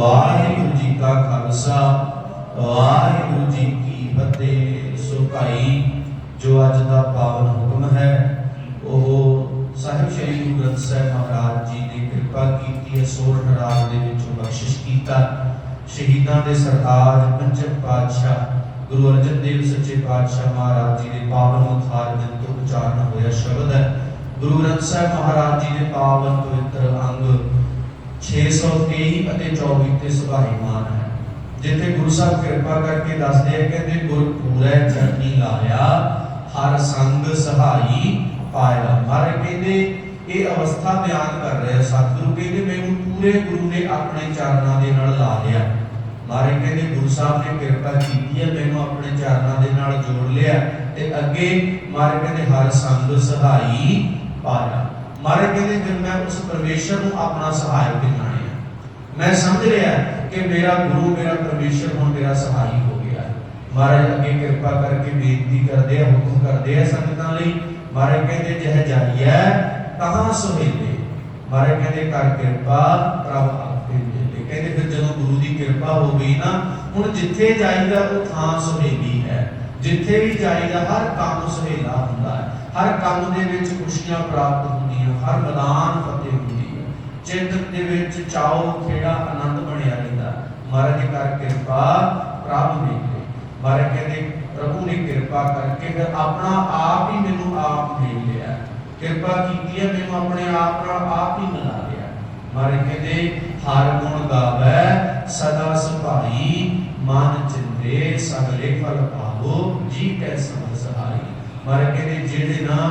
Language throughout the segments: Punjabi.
ਵਾਹਿਗੁਰੂ ਜੀ ਕਾ ਖਾਲਸਾ, ਵਾਹਿਗੁਰੂ ਜੀ ਕੀ ਫਤਿਹ। ਸੋ ਭਾਈ, ਜੋ ਅੱਜ ਦਾ ਪਾਵਨ ਹੁਕਮ ਹੈ, ਉਹ ਸਾਹਿਬ ਸ੍ਰੀ ਗੁਰੂ ਗ੍ਰੰਥ ਸਾਹਿਬ ਮਹਾਰਾਜ ਜੀ ਨੇ ਕਿਰਪਾ ਕੀਤੀ ਹੈ ਸੋਰਠ ਰਾਗ ਦੇ ਵਿੱਚੋਂ ਬਖਸ਼ਿਸ਼ ਕੀਤਾ। ਸ਼ਹੀਦਾਂ ਦੇ ਸਰਤਾਜ ਪੰਚਮ ਪਾਤਸ਼ਾਹ, ਗੁਰੂ ਅਰਜਨ ਦੇਵ ਸੱਚੇ ਪਾਤਸ਼ਾਹ ਮਹਾਰਾਜ ਜੀ ਦੇ ਪਾਵਨ ਮੁਖਾਰ ਦਿਨ ਤੋਂ ਉਚਾਰਨ ਹੋਇਆ ਸ਼ਬਦ ਹੈ। ਗੁਰੂ ਗ੍ਰੰਥ ਸਾਹਿਬ ਮਹਾਰਾਜ ਜੀ ਦੇ ਪਾਵਨ ਪਵਿੱਤਰ ਅੰਗ 623 ਅਤੇ 24 ਤੇ ਸੁਭਾਈਮਾਨ ਹੈ। ਜਿੱਥੇ ਗੁਰੂ ਸਾਹਿਬ ਕਿਰਪਾ ਕਰਕੇ ਦੱਸਦੇ ਆ, ਕਹਿੰਦੇ ਗੁਰ ਪੂਰੈ ਚਰਨੀ ਲਾਇਆ, ਹਰ ਸੰਗ ਸਹਾਈ ਪਾਇਆ। ਮਾਰੇ ਕਹਿੰਦੇ, ਇਹ ਅਵਸਥਾ ਬਿਆਨ ਕਰ ਰਿਹਾ ਸਤਿਗੁਰੂ। ਕਹਿੰਦੇ ਮੈਨੂੰ ਪੂਰੇ ਗੁਰੂ ਨੇ ਆਪਣੇ ਚਰਨਾਂ ਦੇ ਨਾਲ ਲਾ ਲਿਆ। ਮਾਰੇ ਕਹਿੰਦੇ, ਗੁਰੂ ਸਾਹਿਬ ਨੇ ਕਿਰਪਾ ਕੀਤੀ ਹੈ, ਮੈਨੂੰ ਆਪਣੇ ਚਰਨਾਂ ਦੇ ਨਾਲ ਜੋੜ ਲਿਆ ਤੇ ਅੱਗੇ ਮਾਰੇ ਕਹਿੰਦੇ, ਹਰ ਸੰਗ ਸਹਾਈ ਪਾਇਆ। ਮਾਰੇ ਕਹਿੰਦੇ ਫਿਰ ਮੈਂ ਉਸ ਪਰਮੇਸ਼ਰ ਨੂੰ ਆਪਣਾ ਸਹਾਇਕ ਬਣਾਇਆ ਮੈਂ ਸਮਝ ਲਿਆ ਕਿ ਮੇਰਾ ਗੁਰੂ, ਮੇਰਾ ਪਰਮੇਸ਼ਰ ਹੁਣ ਮੇਰਾ ਸਹਾਈ ਹੋ ਗਿਆ ਹੈ। ਮਹਾਰਾਜ ਅੱਗੇ ਕਿਰਪਾ ਕਰਕੇ ਬੇਨਤੀ ਕਰਦੇ ਆ, ਹੁਕਮ ਕਰਦੇ ਆ ਸੰਗਤਾਂ ਲਈ। ਮਹਾਰਾਜ ਕਹਿੰਦੇ ਜਹ ਜਾਈਐ ਤਹਾਂ ਸੁਹੇਲੇ ਮਹਾਰਾਜ ਕਹਿੰਦੇ ਕਰ ਕਿਰਪਾ, ਪ੍ਰਭ ਆਪੇ ਮਿਲੇ। ਕਹਿੰਦੇ ਫਿਰ ਜਦੋਂ ਗੁਰੂ ਦੀ ਕਿਰਪਾ ਹੋ ਗਈ ਨਾ, ਹੁਣ ਜਿੱਥੇ ਜਾਈਦਾ ਉਹ ਥਾਂ ਸੁਹੇਲੀ ਜਿੱਥੇ ਵੀ ਜਾਈਦਾ, ਹਰ ਕੰਮ ਸੁਹੇਲਾ ਹੁੰਦਾ ਹੈ। ਹਰ ਕੰਮ ਦੇ ਵਿੱਚ ਖੁਸ਼ੀਆਂ ਪ੍ਰਾਪਤ ਹੁੰਦੀਆਂ, ਹਰ ਮੈਦਾਨ ਫਤਿਹ ਹੁੰਦੀ ਹੈ। ਚਿੰਤਕ ਦੇ ਵਿੱਚ ਚਾਉ ਖੇੜਾ ਆਨੰਦ ਬਣਿਆ ਰਹਿੰਦਾ ਮਹਾਰਾਜ ਕਰ ਕਿਰਪਾ ਪ੍ਰਭ ਮਿਲੇ ਮਹਾਰਾਜ ਕਹਿੰਦੇ, ਪ੍ਰਭੂ ਨੇ ਕਿਰਪਾ ਕਰਕੇ ਫਿਰ ਆਪਣਾ ਆਪ ਹੀ ਮੈਨੂੰ ਆਪ ਮਿਲ ਲਿਆ। ਕਿਰਪਾ ਕੀਤੀ ਹੈ, ਮੈਨੂੰ ਆਪਣੇ ਆਪ ਨਾਲ ਆਪ ਹੀ ਮਿਲਾ ਲਿਆ। ਮਹਾਰਾਜ ਕਹਿੰਦੇ, ਹਰ ਗੁਣ ਗਾਵੇ ਸਦਾ ਸੁਭਾਈ ਮਨ ਚਿੰਦੇ ਸਗਲੇ ਫਲ ਪਾਵੋ, ਜੀ ਕੈ ਸਮਝ ਸਹਾਈ ਮਹਾਰਾਜ ਕਹਿੰਦੇ ਜਿਹੜੇ ਨਾ,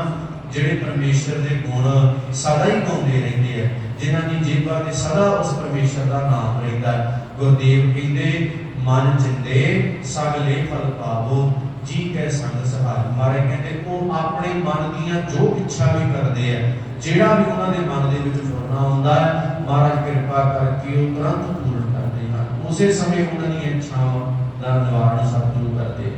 ਜਿਹੜੇ ਪਰਮੇਸ਼ਰ ਦੇ ਗੁਣ ਸਦਾ ਹੀ ਗਾਉਂਦੇ ਰਹਿੰਦੇ ਆ, ਜਿਨ੍ਹਾਂ ਦੀ ਜੀਭਾਂ ਤੇ ਸਦਾ ਉਸ ਪਰਮੇਸ਼ਰ ਦਾ ਨਾਮ ਰਹਿੰਦਾ ਗੁਰਦੇਵ ਕਹਿੰਦੇ, ਮਨ ਚਿੰਦੇ ਸਗਲੇ ਫਲ ਪਾਵੋ, ਜੀ ਕੈ ਸੰਗ ਸਹਾਈ ਮਾਰੇ ਕਹਿੰਦੇ, ਉਹ ਆਪਣੇ ਮਨ ਦੀਆਂ ਜੋ ਇੱਛਾ ਵੀ ਕਰਦੇ ਆ, ਜਿਹੜਾ ਵੀ ਉਹਨਾਂ ਦੇ ਮਨ ਦੇ ਵਿੱਚ ਫੁਰਨਾ ਹੁੰਦਾ ਹੈ, ਮਹਾਰਾਜ ਕਿਰਪਾ ਕਰਕੇ ਉਹ ਤੁਰੰਤ ਪੂਰਨ ਉਸੇ ਸਮੇਂ ਉਹਨਾਂ ਦੀਆਂ ਇੱਛਾਵਾਂ ਦਾ ਨਿਵਾਰਨ ਸਤਿਗੁਰੂ ਕਰਦੇ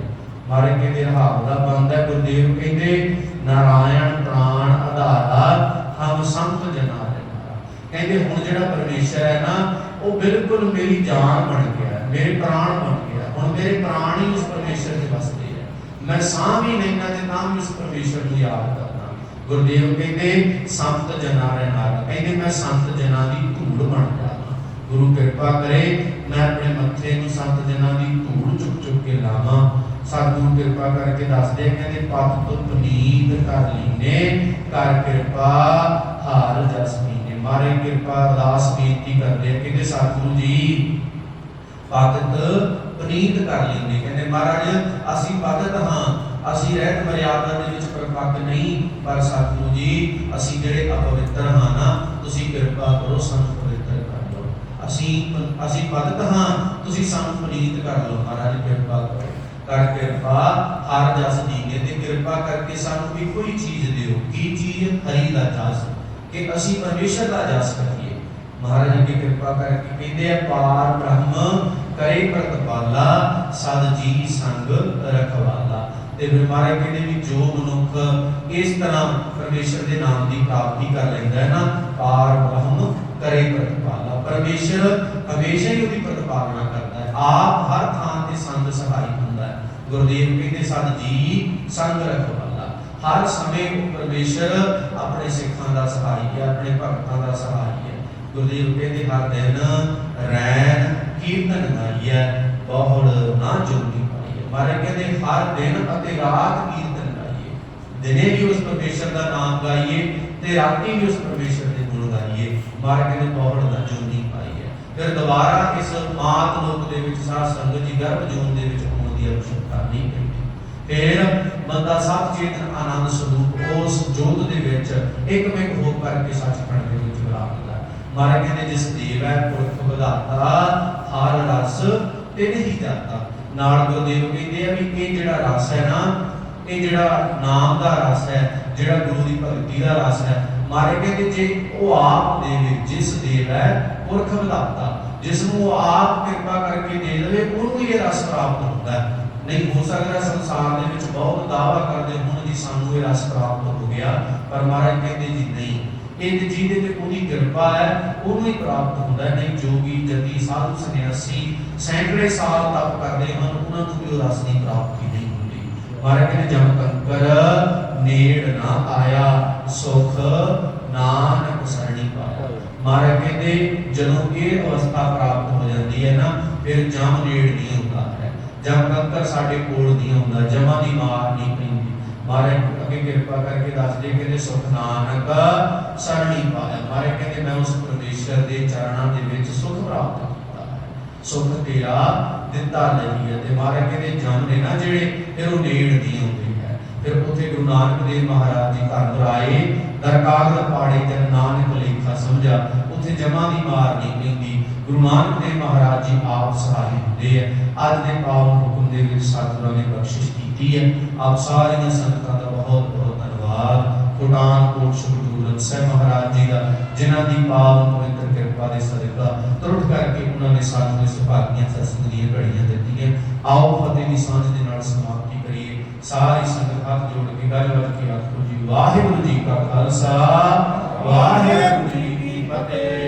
ਮਾਰੇ ਕਹਿੰਦੇ ਰਹਾਵ ਦਾ ਬੰਦ ਹੈ, ਗੁਰਦੇਵ ਕਹਿੰਦੇ, ਨਾਰਾਇਣ ਪ੍ਰਾਣ ਆਧਾਰਾ, ਹਮ ਸੰਤ ਜਨਾ ਕਹਿੰਦੇ, ਹੁਣ ਜਿਹੜਾ ਪਰਮੇਸ਼ਰ ਹੈ ਨਾ, ਉਹ ਬਿਲਕੁਲ ਮੇਰੀ ਜਾਨ ਬਣ ਗਿਆ ਮੇਰੇ ਪ੍ਰਾਣ ਬਣ ਗਿਆ ਹੁਣ ਮੇਰੇ ਪ੍ਰਾਣ ਹੀ ਉਸ ਪਰਮੇਸ਼ਰ ਦੇ ਵਸਦੇ ਹੈ। ਮੈਂ ਸਾਹ ਵੀ ਲੈਣਾ ਤੇ ਤਾਂ ਵੀ ਉਸ ਪਰਮੇਸ਼ਰ ਨੂੰ ਯਾਦ ਕਰਦਾ। ਗੁਰਦੇਵ ਕਹਿੰਦੇ, ਸੰਤ ਜਨਾ ਦੇ ਕਹਿੰਦੇ, ਮੈਂ ਸੰਤ ਜਨਾ ਦੀ ਧੂੜ ਬਣ ਜਾਵਾਂ ਗੁਰੂ ਕਿਰਪਾ ਕਰੇ, ਮੈਂ ਆਪਣੇ ਮੱਥੇ ਨੂੰ ਸੱਤ ਜਨਾਂ ਦੀ ਧੂੜ ਚੁੱਕ ਚੁੱਕ ਕੇ ਲਾਵਾਂ। ਸਤਿਗੁਰੂ ਕਿਰਪਾ ਕਰਕੇ ਦੱਸਦੇ ਕਹਿੰਦੇ ਪਤ ਤੋਂ ਪਨੀਤ ਕਰ ਲੀਨੇ ਕਰ ਕਿਰਪਾ ਹਾਰ ਜਸ ਮੀਨੇ ਮਾਰੇ ਕਿਰਪਾ, ਅਰਦਾਸ ਬੇਨਤੀ ਕਰਦੇ ਕਹਿੰਦੇ ਸਤਿਗੁਰੂ ਜੀ ਭਗਤ ਪਨੀਤ ਕਰ ਲੀਨੇ। ਕਹਿੰਦੇ ਮਹਾਰਾਜ, ਅਸੀਂ ਭਗਤ ਹਾਂ, ਅਸੀਂ ਰਹਿਤ ਮਰਿਆਦਾ ਦੇ ਵਿੱਚ ਪਰਪੱਕ ਨਹੀਂ, ਪਰ ਸਤਿਗੁਰੂ ਜੀ, ਅਸੀਂ ਜਿਹੜੇ ਅਪਵਿੱਤਰ ਹਾਂ ਨਾ, ਤੁਸੀਂ ਕਿਰਪਾ ਕਰੋ, ਸਾਨੂੰ ਪਵਿੱਤਰ ਅਸੀਂ ਅਸੀਂ ਭਗਤ ਹਾਂ, ਤੁਸੀਂ ਸਾਨੂੰ ਪਨੀਤ ਕਰ ਲਓ। ਮਹਾਰਾਜ, ਕਿਰਪਾ ਕਰੋ। ਕਰ ਕਿਰਪਾ, ਹਰ ਜਸ ਦੀਨੇ ਤੇ ਕਿਰਪਾ ਕਰਕੇ ਸਾਨੂੰ ਵੀ ਕੋਈ ਚੀਜ਼ ਦਿਓ। ਕੀ ਚੀਜ਼? ਹਰੀ ਦਾ ਜਸ। ਕਿ ਅਸੀਂ ਪਰਮੇਸ਼ਰ ਦਾ ਜਸ ਕਰੀਏ। ਮਹਾਰਾਜ ਦੀ ਕਿਰਪਾ ਕਰਕੇ ਕਹਿੰਦੇ ਆ, ਪਾਰ ਬ੍ਰਹਮ ਕਰੇ ਪ੍ਰਤਪਾਲਾ, ਸਦ ਜੀ ਸੰਗ ਰਖਵਾਲਾ। ਤੇ ਫਿਰ ਮਹਾਰਾਜ ਕਹਿੰਦੇ ਵੀ ਜੋ ਮਨੁੱਖ ਇਸ ਤਰ੍ਹਾਂ ਪਰਮੇਸ਼ਰ ਦੇ ਨਾਮ ਦੀ ਪ੍ਰਾਪਤੀ ਕਰ ਲੈਂਦਾ ਹੈ ਨਾ, ਪਾਰ ਬ੍ਰਹਮ ਕਰੇ ਪ੍ਰਤਪਾਲਾ। ਪਰਮੇਸ਼ਰ ਹਮੇਸ਼ਾ ਹੀ ਉਹਦੀ ਪ੍ਰਤਪਾਲਨਾ ਕਰਦਾ ਹੈ। ਆਪ ਹਰ ਥਾਂ ਤੇ ਸੰਗ ਸਹਾਈ ਹੁੰਦਾ ਹੈ। ਗੁਰਦੇਵ ਕਹਿੰਦੇ ਸਦ ਜੀ, ਸੰਗ ਰਖਵਾਲਾ ਹਰ ਸਮੇਂ ਉਹ ਪਰਮੇਸ਼ਰ ਆਪਣੇ ਸਿੱਖਾਂ ਦਾ ਸਹਾਈ ਹੈ, ਆਪਣੇ ਭਗਤਾਂ ਦਾ ਸਹਾਈ ਹੈ। ਗੁਰਦੇਵ ਕਹਿੰਦੇ, ਹਰ ਦਿਨ ਰੈਣ ਕੀਰਤਨ ਗਾਈਐ, ਬਹੁੜ ਨਾ ਜੋਗੀ ਪਾਈਐ। ਮਾਰੇ ਕਹਿੰਦੇ, ਹਰ ਦਿਨ ਅਤੇ ਰਾਤ ਕੀਰਤਨ ਗਾਈਏ ਦਿਨੇ ਵੀ ਉਸ ਪਰਮੇਸ਼ਰ ਦਾ ਨਾਮ ਗਾਈਏ ਤੇ ਰਾਤੀ ਵੀ ਉਸ ਪਰਮੇਸ਼ਰ ਦੇ ਗੁਣ ਗਾਈਏ। ਮਾਰੇ ਕਹਿੰਦੇ ਬਹੁੜ ਨਾ ਜੋਗੀ ਪਾਈਐ ਫਿਰ ਦੁਬਾਰਾ ਇਸ ਮਾਤ ਲੋਕ ਦੇ ਵਿੱਚ ਸਾਧ ਸੰਗਤ ਜੀ ਗਰਭ ਜੂਨ ਦੇ ਵਿੱਚ ਆਉਣ ਦੀ ਅਵਸ਼ਕਤਾ ਨਹੀਂ ਪੈਂਦੀ ਫਿਰ ਬੰਦਾ ਸਭ ਚੇਤਨ ਆਨੰਦ ਸਰੂਪ ਉਸ ਜੋਤ ਦੇ ਵਿੱਚ ਇੱਕ ਮਿਕ ਹੋ ਕਰਕੇ ਸੱਚਖੰਡ ਦੇ ਵਿੱਚ ਵਿਰਾਜਦਾ ਹੈ। ਕਹਿੰਦੇ ਜਿਸ ਦੇਵ ਹੈ, ਪੁਰਖ ਵਧਾਤਾ ਹਰ ਰਸ ਤੇ ਨਹੀਂ ਜਾਤਾ ਨਾਲ ਗੁਰਦੇਵ ਕਹਿੰਦੇ ਆ ਵੀ ਇਹ ਜਿਹੜਾ ਰਸ ਹੈ ਨਾ, ਇਹ ਜਿਹੜਾ ਨਾਮ ਦਾ ਰਸ ਹੈ, ਜਿਹੜਾ ਗੁਰੂ ਦੀ ਭਗਤੀ ਦਾ ਰਸ ਹੈ ਮਹਾਰਾਜ ਕਹਿੰਦੇ ਜੇ ਉਹ ਆਪ ਦੇਵੇ ਜਿਸ ਦੇਵ ਪੁਰਖ ਵਧਾਤਾ, ਜਿਸ ਨੂੰ ਉਹ ਆਪ ਕਿਰਪਾ ਕਰਕੇ ਦੇ ਦੇਵੇ, ਉਹਨੂੰ ਇਹ ਰਸ ਪ੍ਰਾਪਤ ਹੁੰਦਾ ਨਹੀਂ, ਹੋ ਸਕਦਾ ਸੰਸਾਰ ਦੇ ਵਿੱਚ ਬਹੁਤ ਦਾਵਾ ਕਰਦੇ ਹੁਣ ਜੀ ਸਾਨੂੰ ਇਹ ਰਸ ਪ੍ਰਾਪਤ ਹੋ ਗਿਆ, ਪਰ ਮਹਾਰਾਜ ਕਹਿੰਦੇ ਜੀ ਨਹੀਂ। ਇਹ ਤੇ ਜਿਹਦੇ ਤੇ ਉਹਦੀ ਕਿਰਪਾ ਹੈ, ਉਹਨੂੰ ਹੀ ਪ੍ਰਾਪਤ ਹੁੰਦਾ ਨਹੀਂ, ਜੋਗੀ, ਜਤੀ, ਸਾਧੂ, ਸੰਨਿਆਸੀ ਸੈਂਕੜੇ ਸਾਲ ਤਪ ਕਰਦੇ ਹਨ, ਉਹਨਾਂ ਨੂੰ ਵੀ ਉਹ ਰਸ ਦੀ ਪ੍ਰਾਪਤੀ ਨਹੀਂ ਮਹਾਰਾਜ ਕਹਿੰਦੇ ਜਮ ਕੰਕਰ ਨੇੜ ਨਾ ਆਇਆ, ਸੁਖ ਨਾਨਕ ਸਰਣੀ ਪਾਇਆ। ਮਹਾਰਾਜ ਕਹਿੰਦੇ ਜਦੋਂ ਇਹ ਅਵਸਥਾ ਪ੍ਰਾਪਤ ਹੋ ਜਾਂਦੀ ਹੈ ਨਾ, ਫਿਰ ਜਮ ਨੇੜ ਨਹੀਂ ਹੁੰਦਾ ਹੈ। ਜਮ ਕੰਕਰ ਸਾਡੇ ਕੋਲ ਨਹੀਂ ਹੁੰਦਾ ਜਮਾਂ ਦੀ ਮਾਰ ਨਹੀਂ ਪੈਂਦੀ। ਮਹਾਰਾਜ ਅੱਗੇ ਕਿਰਪਾ ਕਰਕੇ ਦੱਸਦੇ ਕਹਿੰਦੇ ਸੁਖ ਨਾਨਕ ਸਰਣੀ ਪਾਇਆ। ਮਹਾਰਾਜ ਕਹਿੰਦੇ ਮੈਂ ਉਸ ਪਰਮੇਸ਼ਰ ਦੇ ਚਰਨਾਂ ਦੇ ਵਿੱਚ ਸੁਖ ਪ੍ਰਾਪਤ ਕੀਤਾ ਸੁਖ ਤੇਰਾ ਦਿੱਤਾ ਨਹੀਂ ਹੈ ਤੇ ਮਹਾਰਾਜ ਕਹਿੰਦੇ ਜਮ ਨੇ ਨਾ ਜਿਹੜੇ, ਫਿਰ ਉਹ ਨੇੜ ਨਹੀਂ ਹੁੰਦੇ ਹੈ। ਫਿਰ ਉੱਥੇ ਗੁਰੂ ਨਾਨਕ ਦੇਵ ਮਹਾਰਾਜ ਜੀ ਘਰ ਦੁਰਾਏ ਦਰਕਾਗਰ ਪਾੜੇ ਤੇ ਨਾਨਕ ਲੇਖਾ ਸਮਝਾ ਉੱਥੇ ਜਮਾਂ ਦੀ ਮਾਰ ਨਹੀਂ ਪੈਂਦੀ। ਗੁਰੂ ਨਾਨਕ ਦੇਵ ਮਹਾਰਾਜ ਜੀ ਆਪ ਸਹਾਈ ਹੁੰਦੇ ਹੈ ਅੱਜ ਦੇ ਪਾਵਨ ਹੁਕਮ ਦੇ ਵਿੱਚ ਸਤਿਗੁਰਾਂ ਨੇ ਬਖਸ਼ਿਸ਼ ਕੀਤੀ ਹੈ। ਆਪ ਸਾਰੀਆਂ ਸੰਗਤਾਂ ਦਾ ਬਹੁਤ ਬਹੁਤ ਧੰਨਵਾਦ। ਕੋਟਾਨ ਕੋਟ ਸ਼ੁਭਦੂਰ ਸਾਹਿਬ ਮਹਾਰਾਜ ਜੀ ਦਾ, ਜਿਨ੍ਹਾਂ ਦੀ ਪਾਵਨ ਕਿਰਪਾ ਦੇ ਸਦਕਾ ਤਰੁੱਠ ਕਰਕੇ ਉਹਨਾਂ ਨੇ ਸਾਨੂੰ ਇਸ ਭਾਗੀਆਂ ਸਤਸੰਗ ਦੀਆਂ ਘੜੀਆਂ ਦਿੱਤੀਆਂ। ਆਓ ਫਤਿਹ ਦੀ ਸਾਂਝ ਦੇ ਨਾਲ ਸਮਾਪਤੀ ਕਰੀਏ। ਸਾਰੀ ਸੰਗਤ ਹੱਥ ਜੋੜ ਕੇ ਗੱਲ ਵੱਲ ਕੇ ਆਖੋ ਜੀ, ਵਾਹਿਗੁਰੂ ਜੀ ਕਾ ਖਾਲਸਾ, ਵਾਹਿਗੁਰੂ ਜੀ ਫਤਿਹ।